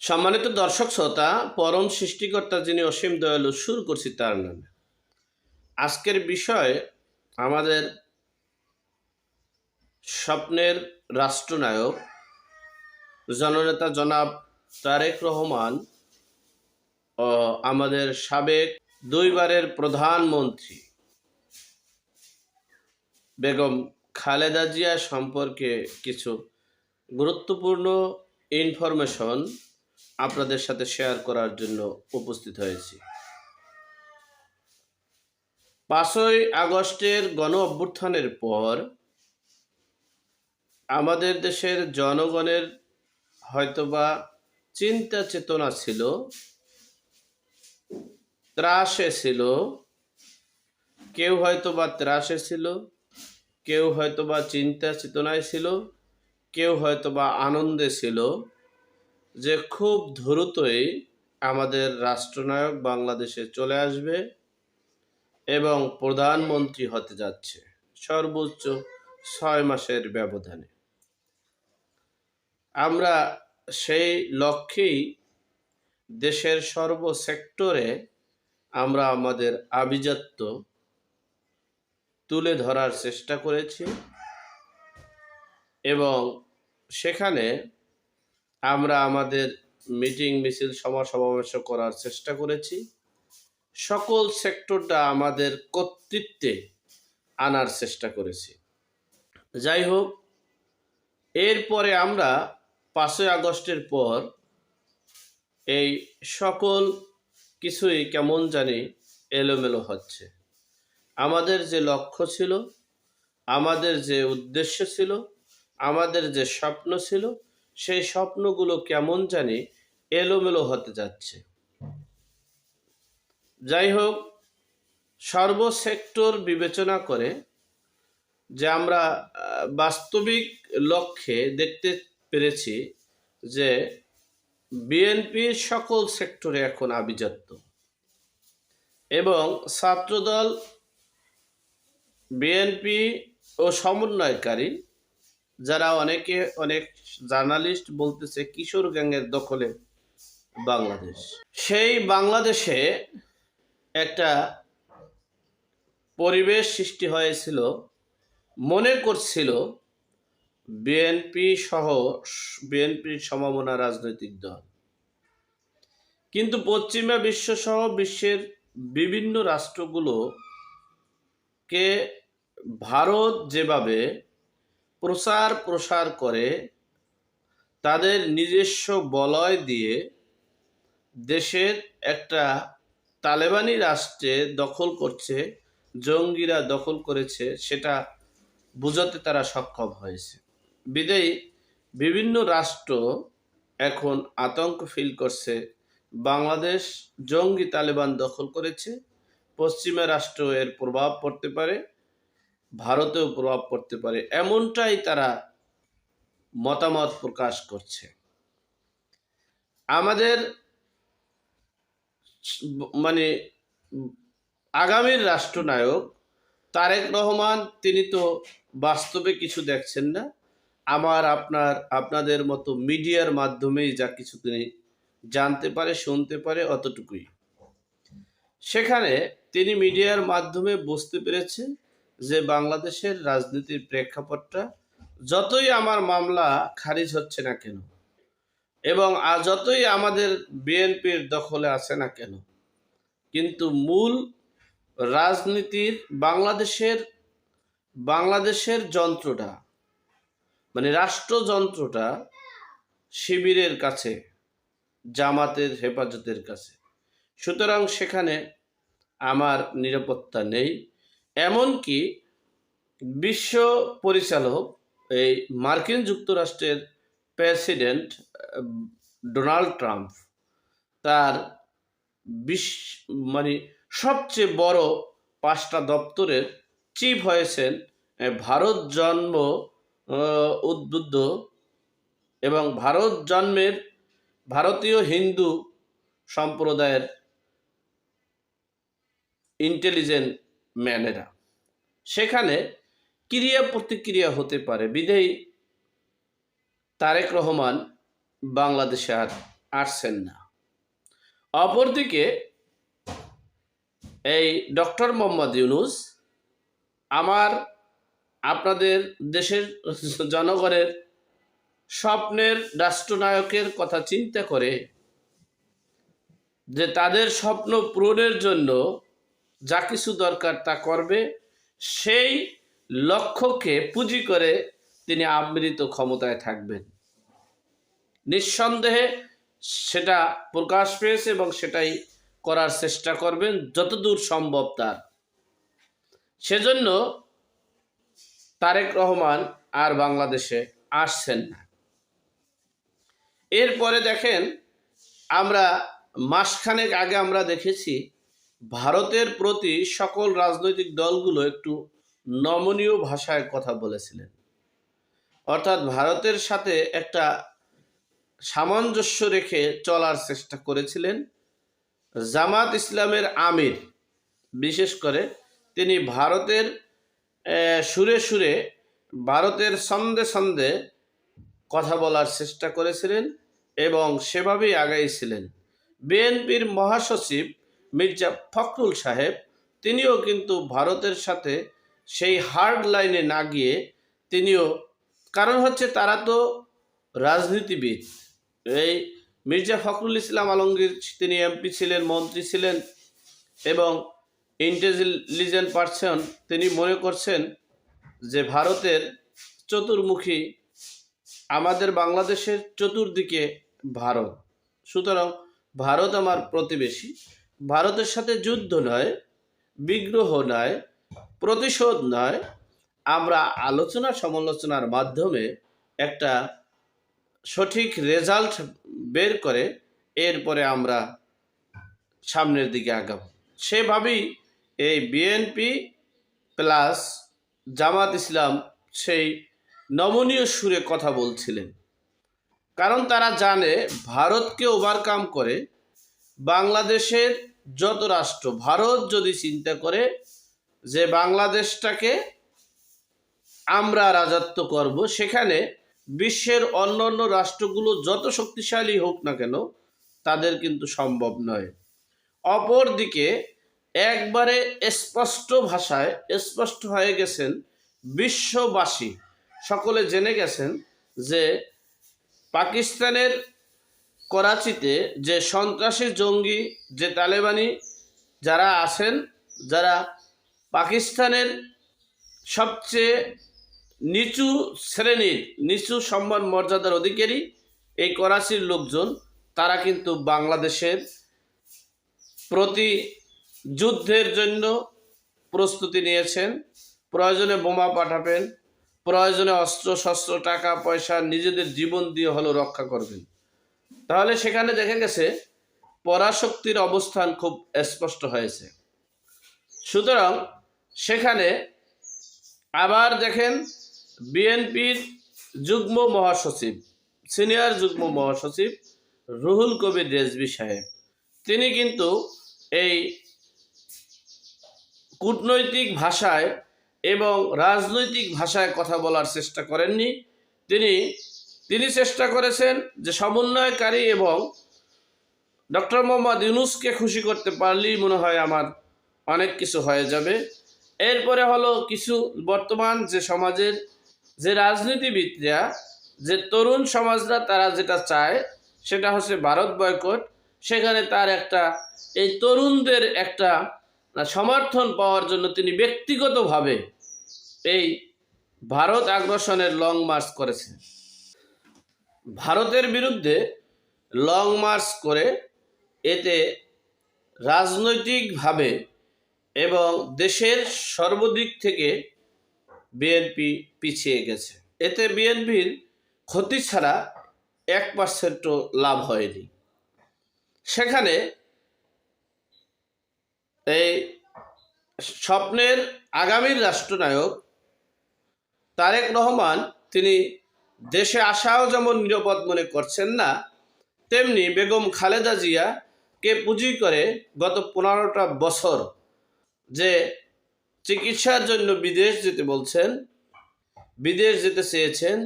সম্মানিত দর্শক শ্রোতা, পরম সৃষ্টিকর্তা যিনি অসীম দয়ালু শুরু করছি তার নামে। আজকের বিষয় আমাদের স্বপ্নের রাষ্ট্রনায়ক, জননেতা জনাব তারেক রহমান ও আমাদের সাবেক দুইবারের প্রধানমন্ত্রী বেগম খালেদা জিয়া সম্পর্কে কিছু গুরুত্বপূর্ণ ইনফরমেশন আপনাদের সাথে শেয়ার করার জন্য উপস্থিত হয়েছি। পাঁচই আগস্টের গণ অভ্যুত্থানের পর আমাদের দেশের জনগণের হয়তোবা চিন্তা চেতনা ছিল, ত্রাসে ছিল, কেউ হয়তোবা ত্রাসে ছিল, কেউ হয়তোবা চিন্তা চেতনায় ছিল, কেউ হয়তোবা আনন্দে ছিল। যে খুব দ্রুতই আমাদের রাষ্ট্রনায়ক বাংলাদেশে চলে আসবে এবং প্রধানমন্ত্রী হতে যাচ্ছে সর্বোচ্চ ছয় মাসের ব্যবধানে। আমরা সেই লক্ষ্যেই দেশের সর্ব সেক্টরে আমরা আমাদের আভিজাত্য তুলে ধরার চেষ্টা করেছি এবং সেখানে আমরা আমাদের মিটিং, মিছিল সভা সমাবেশ করার চেষ্টা করেছি। সকল সেক্টরটা আমাদের কর্তৃত্বে আনার চেষ্টা করেছি। যাই হোক, এরপরে আমরা পাঁচই আগস্টের পর এই সকল কিছুই কেমন জানি এলোমেলো হচ্ছে। আমাদের যে লক্ষ্য ছিল, আমাদের যে উদ্দেশ্য ছিল, আমাদের যে স্বপ্ন ছিল সেই স্বপ্নগুলো কেমন জানি এলোমেলো হতে যাচ্ছে। যাই হোক, সর্বসেক্টর বিবেচনা করে যে আমরা বাস্তবিক লক্ষ্যে দেখতে পেরেছি যে বিএনপির সকল সেক্টরে এখন আভিজাত্য এবং ছাত্রদল, বিএনপি ও সমন্বয়কারী যারা অনেকে, অনেক জার্নালিস্ট বলতেছে কিশোর গ্যাংয়ের দখলে বাংলাদেশ। সেই বাংলাদেশে একটা পরিবেশ সৃষ্টি হয়েছিল, মনে করছিল বিএনপি সহ বিএনপির সমমনা রাজনৈতিক দল। কিন্তু পশ্চিমা বিশ্ব সহ বিশ্বের বিভিন্ন রাষ্ট্রগুলোকে ভারত যেভাবে প্রচার প্রসার করে তাদের নিজস্ব বলয় দিয়ে দেশের একটা তালেবানি রাষ্ট্রে দখল করছে, জঙ্গিরা দখল করেছে, সেটা বোঝাতে তারা সক্ষম হয়েছে। বিদেয়ী বিভিন্ন রাষ্ট্র এখন আতঙ্ক ফিল করছে। বাংলাদেশ জঙ্গি তালেবান দখল করেছে, পশ্চিমা রাষ্ট্র এর প্রভাব পড়তে পারে। ভারতেও প্রভাব পড়তে পারে, এমনটাই তারা মতামত প্রকাশ করছে। আমাদের মানে আগামীর রাষ্ট্রনায়ক তারেক রহমান, তিনি তো বাস্তবে কিছু দেখছেন না। আমার, আপনার, আপনাদের মতো মিডিয়ার মাধ্যমেই যা কিছু তিনি জানতে পারে, শুনতে পারে, অতটুকুই। সেখানে তিনি মিডিয়ার মাধ্যমে বুঝতে পেরেছে যে বাংলাদেশের রাজনীতির প্রেক্ষাপটটা, যতই আমার মামলা খারিজ হচ্ছে না কেন, এবং যতই আমাদের বিএনপির দখলে আছে না কেন, কিন্তু মূল রাজনীতির বাংলাদেশের বাংলাদেশের যন্ত্রটা মানে রাষ্ট্রযন্ত্রটা শিবিরের কাছে, জামাতের হেফাজতের কাছে। সুতরাং সেখানে আমার নিরাপত্তা নেই। এমনকি বিশ্ব পরিচালক এই মার্কিন যুক্তরাষ্ট্রের প্রেসিডেন্ট ডোনাল্ড ট্রাম্প, তার বিশ মানে সবচেয়ে বড় পাঁচটা দপ্তরের চিফ হয়েছেন ভারত জন্ম উদ্বুদ্ধ এবং ভারত জন্মের ভারতীয় হিন্দু সম্প্রদায়ের ইন্টেলিজেন্ট ম্যানেরা। সেখানে ক্রিয়া প্রতিক্রিয়া হতে পারে। বিধেয় তারেক রহমান বাংলাদেশে আর আসছেন না। অপরদিকে এই ডক্টর মোহাম্মদ ইউনুস আমার আপনাদের দেশের জনগণের স্বপ্নের রাষ্ট্রনায়কের কথা চিন্তা করে যে তাদের স্বপ্ন পূরণের জন্য যা কিছু দরকার তা করবে, সেই লক্ষ্যকে পুঁজি করে তিনি আমৃত ক্ষমতায় থাকবেন। নিঃসন্দেহে সেটা প্রকাশ পেয়েছে এবং সেটাই করার চেষ্টা করবেন যতদূর সম্ভব তার। সেজন্য তারেক রহমান আর বাংলাদেশে আসছেন না। এরপরে দেখেন, আমরা মাসখানেক আগে আমরা দেখেছি ভারতের প্রতি সকল রাজনৈতিক দলগুলো একটু নমনীয় ভাষায় কথা বলেছিলেন। অর্থাৎ ভারতের সাথে একটা সামঞ্জস্য রেখে চলার চেষ্টা করেছিলেন জামাত ইসলামের আমির। বিশেষ করে তিনি ভারতের সুরে সুরে ভারতের সন্দে সন্দে কথা বলার চেষ্টা করেছিলেন এবং সেভাবেই আগাইছিলেন। বিএনপির মহাসচিব মির্জা ফখরুল সাহেব, তিনিও কিন্তু ভারতের সাথে সেই হার্ড লাইনে না গিয়ে তিনিও, কারণ হচ্ছে তারা তো রাজনীতিবিদ। এই মির্জা ফখরুল ইসলাম আলমগীর তিনি এমপি ছিলেন, মন্ত্রী ছিলেন এবং ইন্টেলিজেন্ট পারসন তিনি মনে করছেন যে ভারতের চতুর্মুখী আমাদের বাংলাদেশের চতুর্দিকে ভারত। সুতরাং ভারত আমার প্রতিবেশী। ভারতের সাথে যুদ্ধ নয়, বিগ্রহ নয়, প্রতিশোধ নয়। আমরা আলোচনা সমালোচনার মাধ্যমে একটা সঠিক রেজাল্ট বের করে এরপরে আমরা সামনের দিকে আগাব। সেভাবেই এই বিএনপি প্লাস জামাত ইসলাম সেই নমনীয় সুরে কথা বলছিলেন। কারণ তারা জানে ভারতকে ওভারকাম করে বাংলাদেশের যত রাষ্ট্র, ভারত যদি চিন্তা করে যে বাংলাদেশটাকে আমরা রাজত্ব করব, সেখানে বিশ্বের অন্যান্য রাষ্ট্রগুলো যত শক্তিশালী হোক না কেন, তাদের কিন্তু সম্ভব নয়। অপরদিকে, একবারে স্পষ্ট ভাষায়, স্পষ্ট হয়ে গেছেন বিশ্ববাসী। সকলে জেনে গেছেন যে পাকিস্তানের করাচিতে যে সন্ত্রাসী জঙ্গি, যে তালেবানি যারা আছেন, যারা পাকিস্তানের সবচেয়ে নিচু শ্রেণির, নিচু সম্মান মর্যাদার অধিকারী এই করাচির লোকজন, তারা কিন্তু বাংলাদেশের প্রতি যুদ্ধের জন্য প্রস্তুতি নিয়েছেন। প্রয়োজনে বোমা পাঠাবেন, প্রয়োজনে অস্ত্র শস্ত্র টাকা, পয়সা নিজেদের জীবন দিয়ে হলেও রক্ষা করবেন। তাহলে সেখানে দেখা গেছে পরাশক্তির অবস্থান খুব স্পষ্ট হয়েছে। সুতরাং সেখানে আবার দেখেন বিএনপির যুগ্ম মহাসচিব, সিনিয়র যুগ্ম মহাসচিব রুহুল কবির রেজবি সাহেব। তিনি কিন্তু এই কূটনৈতিক ভাষায় এবং রাজনৈতিক ভাষায় কথা বলার চেষ্টা করেননি। তিনি তিনি চেষ্টা করেছেন যে সমন্বয়কারী এবং ডক্টর মোহাম্মদ ইউনুসকে খুশি করতে পারলেই মনে হয় আমার অনেক কিছু হয়ে যাবে। এরপরে হলো কিছু বর্তমান যে সমাজের যে রাজনীতিবিদরা, যে তরুণ সমাজরা তারা যেটা চায় সেটা হচ্ছে ভারত বয়কট। সেখানে তার একটা, এই তরুণদের একটা সমর্থন পাওয়ার জন্য তিনি ব্যক্তিগতভাবে এই ভারত আগ্রাসনের লং মার্চ করেছেন। ভারতের বিরুদ্ধে লং মার্চ করে এতে রাজনৈতিকভাবে এবং দেশের সর্বদিক থেকে বিএনপি পিছিয়ে গেছে। এতে বিএনপির ক্ষতি ছাড়া এক পার্সেন্টও লাভ হয়নি। সেখানে এই স্বপ্নের আগামীর রাষ্ট্রনায়ক তারেক রহমান তিনি দেশে আসাও যেমন নিরাপদ মনে করছেন না, তেমনি বেগম খালেদা জিয়াকে পুঁজি করে গত পনেরোটা বছর যে চিকিৎসার জন্য বিদেশ যেতে বলছেন, বিদেশ যেতে চেয়েছেন,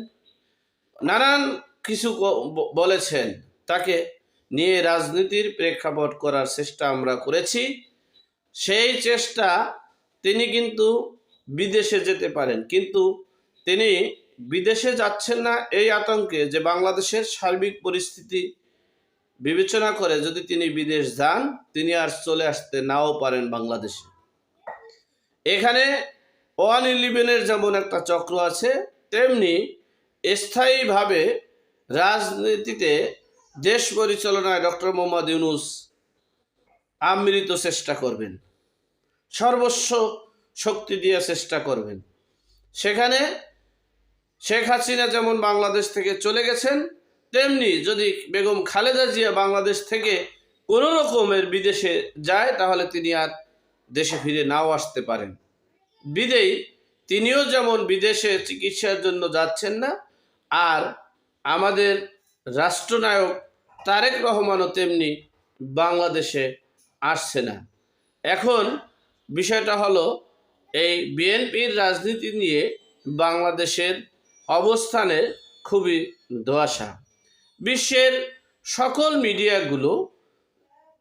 নানান কিছু বলেছেন। তাকে নিয়ে রাজনীতির প্রেক্ষাপট করার চেষ্টা আমরা করেছি। সেই চেষ্টা তিনি কিন্তু বিদেশে যেতে পারেন, কিন্তু তিনি বিদেশে যাচ্ছেন না এই আতঙ্কে যে বাংলাদেশের সার্বিক পরিস্থিতি বিবেচনা করে যদি তিনি বিদেশ যান, তিনি আর চলে আসতে নাও পারেন বাংলাদেশে। এখানে ওয়ান ইলেভেনের যেমন একটা চক্র আছে, তেমনি স্থায়ীভাবে রাজনীতিতে দেশ পরিচালনায় ডক্টর মোহাম্মদ ইউনুস আমৃত চেষ্টা করবেন। সর্বস্ব শক্তি দিয়ে চেষ্টা করবেন। সেখানে শেখ হাসিনা যেমন বাংলাদেশ থেকে চলে গেছেন, তেমনি যদি বেগম খালেদা জিয়া বাংলাদেশ থেকে কোনো রকমের বিদেশে যায়, তাহলে তিনি আর দেশে ফিরে নাও আসতে পারেন। বিদেই তিনিও যেমন বিদেশে চিকিৎসার জন্য যাচ্ছেন না, আর আমাদের রাষ্ট্রনায়ক তারেক রহমানও তেমনি বাংলাদেশে আসছে না। এখন বিষয়টা হলো, এই বিএনপির রাজনীতি নিয়ে বাংলাদেশের অবস্থানের খুবই দোয়াশা বিশ্বের সকল মিডিয়াগুলো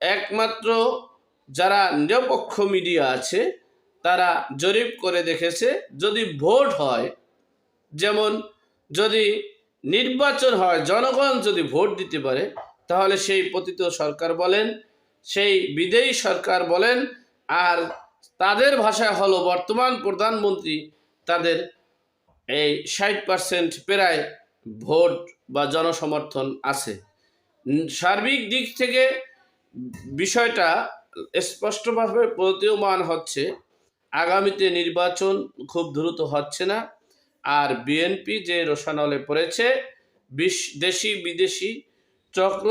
একমাত্র যারা নিরপেক্ষ মিডিয়া আছে, তারা জরিপ করে দেখেছে, যদি ভোট হয়, যেমন যদি নির্বাচন হয়, জনগণ যদি ভোট দিতে পারে, তাহলে সেই পতিত সরকার বলেন, সেই বিদেয়ী সরকার বলেন, আর তাদের ভাষায় হলো বর্তমান প্রধানমন্ত্রী তাদের এই ষাট পার্সেন্ট প্রায় ভোট বা জনসমর্থন আছে। সার্বিক দিক থেকে বিষয়টা স্পষ্টভাবে প্রতীয়মান হচ্ছে। আগামীতে নির্বাচন খুব দ্রুত হচ্ছে না। আর বিএনপি যে রোশানলে পড়েছে, বিশ, দেশি বিদেশি চক্র,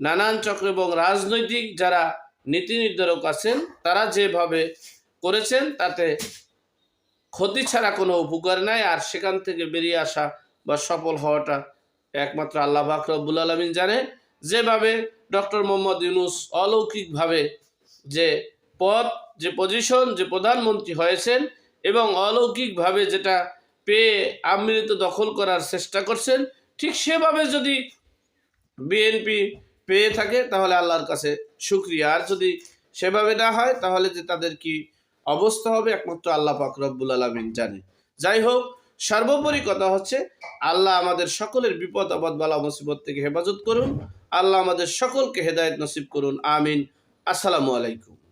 নানান চক্র এবং রাজনৈতিক যারা নীতি নির্ধারক আছেন, তারা যেভাবে করেছেন, তাতে ক্ষতি ছাড়া কোনো উপকার নাই, আর সেখান থেকে বেরিয়ে আসা বা সফল হওয়াটা একমাত্র আল্লাহ বাকরবুল আলমিন জানে। যেভাবে ডক্টর মোহাম্মদ ইউনুস অলৌকিকভাবে যে পদ, যে পজিশন যে প্রধানমন্ত্রী হয়েছেন এবং অলৌকিকভাবে যেটা পেয়ে আমৃত দখল করার চেষ্টা করছেন, ঠিক সেভাবে যদি বিএনপি পেয়ে থাকে, তাহলে আল্লাহর কাছে শুক্রিয়া। আর যদি সেভাবে না হয়, তাহলে যে তাদের কি অবস্থা হবে একমাত্র আল্লাহ ফকরবুল আলমিন জানে। যাই হোক, সর্বোপরি কথা হচ্ছে, আল্লাহ আমাদের সকলের বিপদ, আপদ, বালা, মুসিবত থেকে হেফাজত করুন। আল্লাহ আমাদের সকলকে হেদায়ত নসিব করুন। আমিন। আসসালামু আলাইকুম।